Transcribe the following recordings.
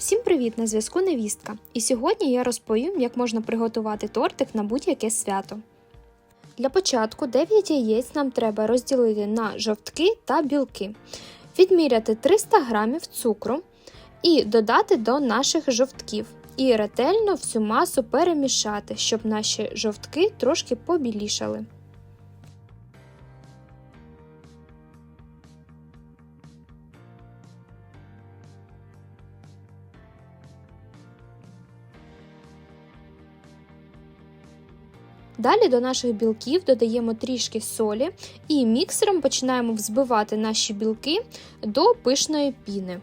Всім привіт! На зв'язку невістка. І сьогодні я розповім, як можна приготувати тортик на будь-яке свято. Для початку 9 яєць нам треба розділити на жовтки та білки, відміряти 300 г цукру і додати до наших жовтків. І ретельно всю масу перемішати, щоб наші жовтки трошки побілішали. Далі до наших білків додаємо трішки солі і міксером починаємо взбивати наші білки до пишної піни.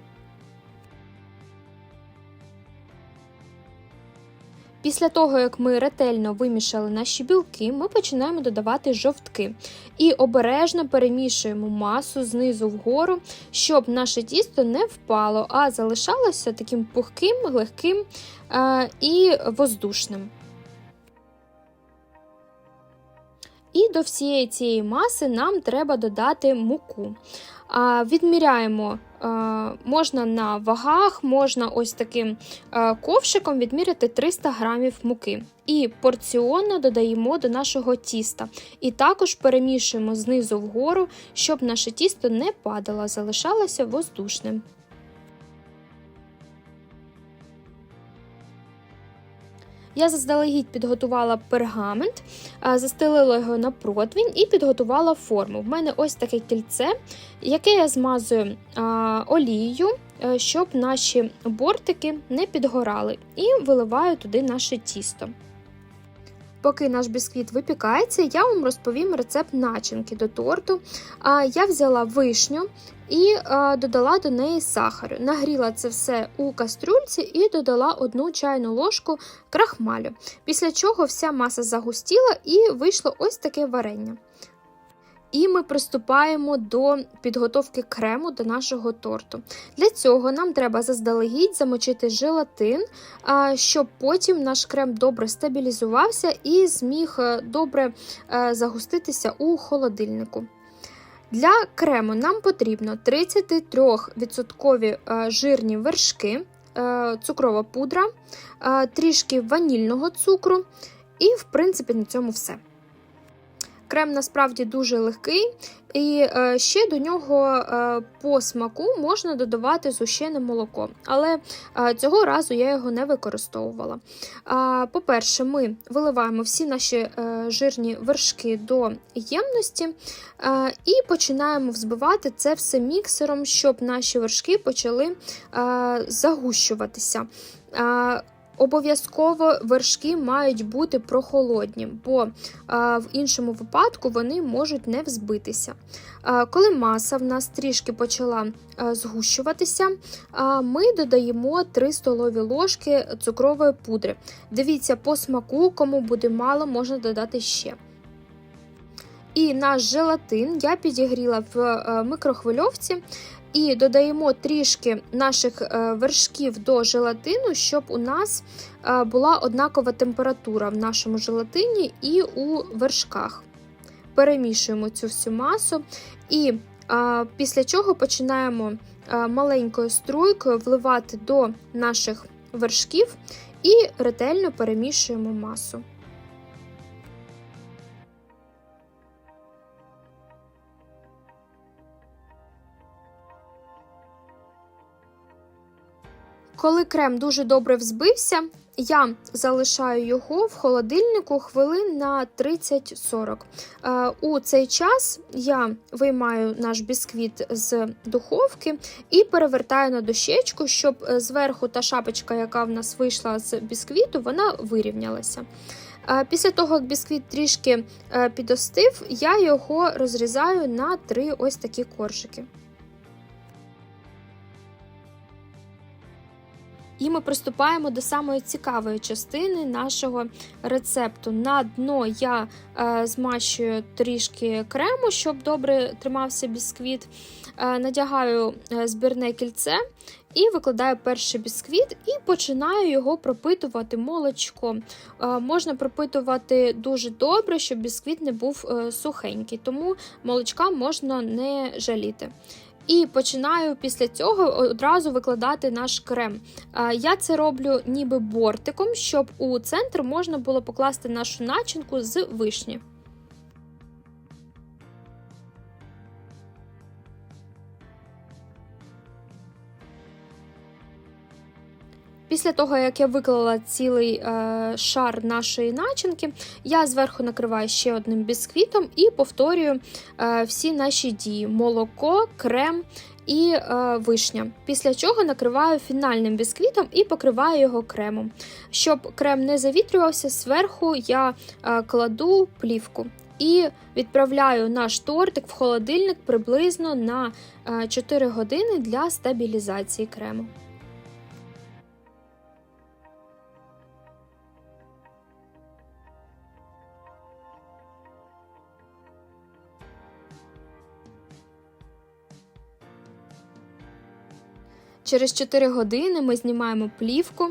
Після того, як ми ретельно вимішали наші білки, ми починаємо додавати жовтки і обережно перемішуємо масу знизу вгору, щоб наше тісто не впало, а залишалося таким пухким, легким е і воздушним. І до всієї цієї маси нам треба додати муку. Відміряємо а, можна на вагах, можна ось таким а, ковшиком відміряти 300 грамів муки. І порціонно додаємо до нашого тіста. І також перемішуємо знизу вгору, щоб наше тісто не падало, залишалося воздушним. Я заздалегідь підготувала пергамент, застелила його на противінь і підготувала форму. В мене ось таке кільце, яке я змазую олією, е, щоб наші бортики не підгорали, і виливаю туди наше тісто. Поки наш бісквіт випікається, я вам розповім рецепт начинки до торту. Я взяла вишню і додала до неї сахар. Нагріла це все у кастрюльці і додала одну чайну ложку крахмалю. Після чого вся маса загустіла і вийшло ось таке варення. І ми приступаємо до підготовки крему до нашого торту. Для цього нам треба заздалегідь замочити желатин, щоб потім наш крем добре стабілізувався і зміг е, добре е, загуститися у холодильнику. Для крему нам потрібно 33% е, жирні вершки, цукрова пудра, трішки ванільного цукру, і, в принципі, на цьому все. Крем насправді дуже легкий, і е, ще до нього е, по смаку можна додавати зущене молоко, але е, цього разу я його не використовувала. По-перше, ми виливаємо всі наші жирні вершки до ємності і починаємо взбивати це все міксером, щоб наші вершки почали загущуватися. Обов'язково вершки мають бути прохолодні, бо а, в іншому випадку вони можуть не взбитися. А, коли маса в нас трішки почала а, згущуватися, ми додаємо 3 столові ложки цукрової пудри. Дивіться, по смаку, кому буде мало, можна додати ще. І наш желатин я підігріла в микрохвильовці і додаємо трішки наших е, вершків до желатину, щоб у нас е, була однакова температура в нашому желатині і у вершках. Перемішуємо цю всю масу, і після чого починаємо е, маленькою струйкою вливати до наших вершків і ретельно перемішуємо масу. Коли крем дуже добре взбився, я залишаю його в холодильнику хвилин на 30-40. Е, у цей час я виймаю наш бісквіт з духовки і перевертаю на дощечку, щоб е, зверху та шапочка, яка в нас вийшла з бісквіту, вона вирівнялася. Е, після того, як бісквіт трішки підостив, я його розрізаю на три ось такі коржики. І ми приступаємо до самої цікавої частини нашого рецепту. На дно я е, змащую трішки крему, щоб добре тримався бісквіт. Е, надягаю е, збірне кільце і викладаю перший бісквіт і починаю його пропитувати молочком. Е, можна пропитувати дуже добре, щоб бісквіт не був е, сухенький, тому молочка можна не жаліти. І починаю після цього одразу викладати наш крем. Е, Я це роблю ніби бортиком, щоб у центр можна було покласти нашу начинку з вишні. Після того, як я виклала цілий е, шар нашої начинки, я зверху накриваю ще одним бісквітом і повторюю е, всі наші дії: молоко, крем і е, вишня. Після чого накриваю фінальним бісквітом і покриваю його кремом. Щоб крем не завітрювався, зверху я е, кладу плівку. І відправляю наш тортик в холодильник приблизно на е, 4 години для стабілізації крему. Через 4 години ми знімаємо плівку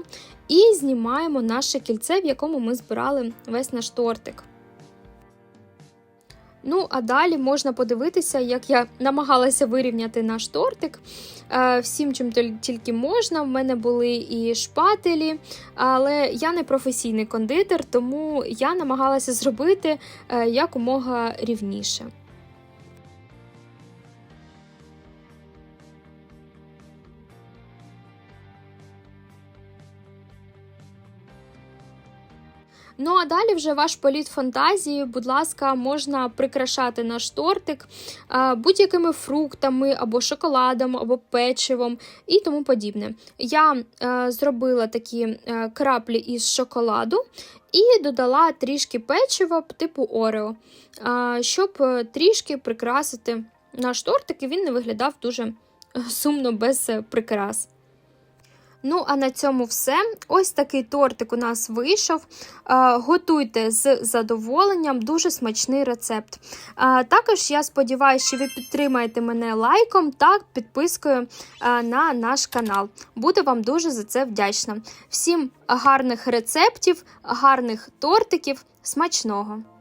і знімаємо наше кільце, в якому ми збирали весь наш тортик. Ну, а далі можна подивитися, як я намагалася вирівняти наш тортик е, всім, чим тільки можна. В мене були і шпателі, але я не професійний кондитер, тому я намагалася зробити е, якомога рівніше. Ну а далі вже ваш політ фантазії, будь ласка, можна прикрашати наш тортик будь-якими фруктами, або шоколадом, або печивом і тому подібне. Я е, зробила такі е, краплі із шоколаду і додала трішки печива типу Орео, е, щоб трішки прикрасити наш тортик, і він не виглядав дуже сумно без прикрас. Ну, а на цьому все. Ось такий тортик у нас вийшов. Готуйте з задоволенням, дуже смачний рецепт. Також я сподіваюся, що ви підтримаєте мене лайком та підпискою на наш канал. Буду вам дуже за це вдячна. Всім гарних рецептів, гарних тортиків, смачного!